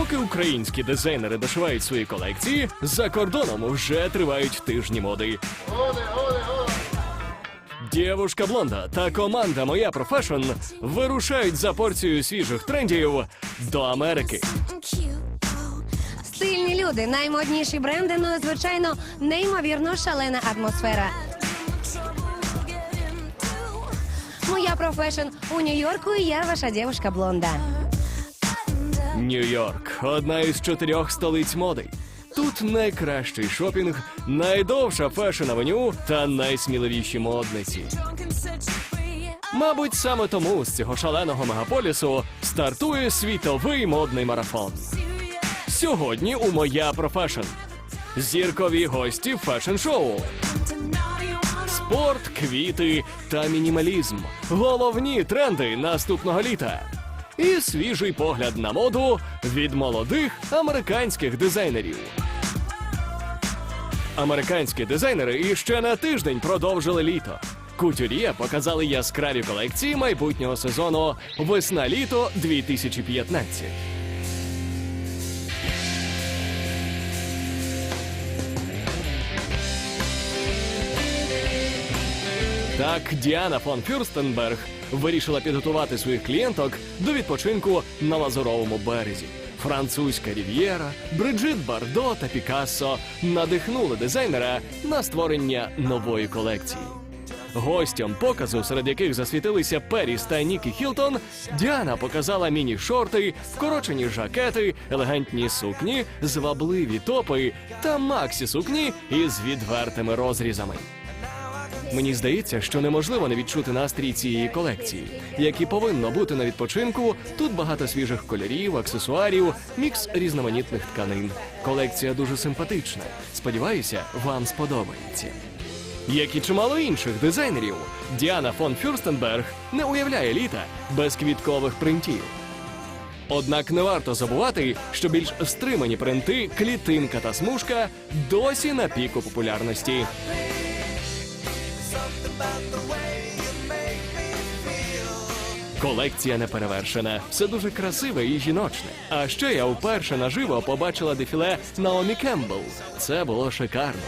українські дизайнери дошивають свої колекції, за кордоном вже тривають тижні моди. Дівушка блонда та команда Моя Профешн вирушають за порцією свіжих трендів до Америки. Стильні люди, наймодніші бренди, ну і звичайно, неймовірно шалена атмосфера. Моя профешн у Нью-Йорку, і я ваша дівушка блонда. Нью-Йорк одна із чотирьох столиць моди. Тут найкращий шопінг, найдовша фешн-авеню та найсміливіші модниці. Мабуть, саме тому з цього шаленого мегаполісу стартує світовий модний марафон. Сьогодні у моя профешн. Зіркові гості фешн-шоу. Спорт, квіти та мінімалізм. Головні тренди наступного літа. І свіжий погляд на моду від молодих американських дизайнерів. Американські дизайнери іще на тиждень продовжили літо. Кутюр'є показали яскраві колекції майбутнього сезону весна-літо 2015. Так, Діана фон Фюрстенберг вирішила підготувати своїх клієнток до відпочинку на лазуровому березі. Французька рів'єра, Бриджит Бардо та Пікассо надихнули дизайнера на створення нової колекції. Гостям показу, серед яких засвітилися Періс та Нікі Хілтон, Діана показала міні-шорти, вкорочені жакети, елегантні сукні, звабливі топи та максі сукні із відвертими розрізами. Мені здається, що неможливо не відчути настрій цієї колекції. Як і повинно бути на відпочинку, тут багато свіжих кольорів, аксесуарів, мікс різноманітних тканин. Колекція дуже симпатична. Сподіваюся, вам сподобається. Як і чимало інших дизайнерів, Діана фон Фюрстенберг не уявляє літа без квіткових принтів. Однак не варто забувати, що більш стримані принти, клітинка та смужка досі на піку популярності. Колекція не перевершена, все дуже красиве і жіночне. А ще я вперше наживо побачила дефіле Наомі Кембл. Це було шикарно.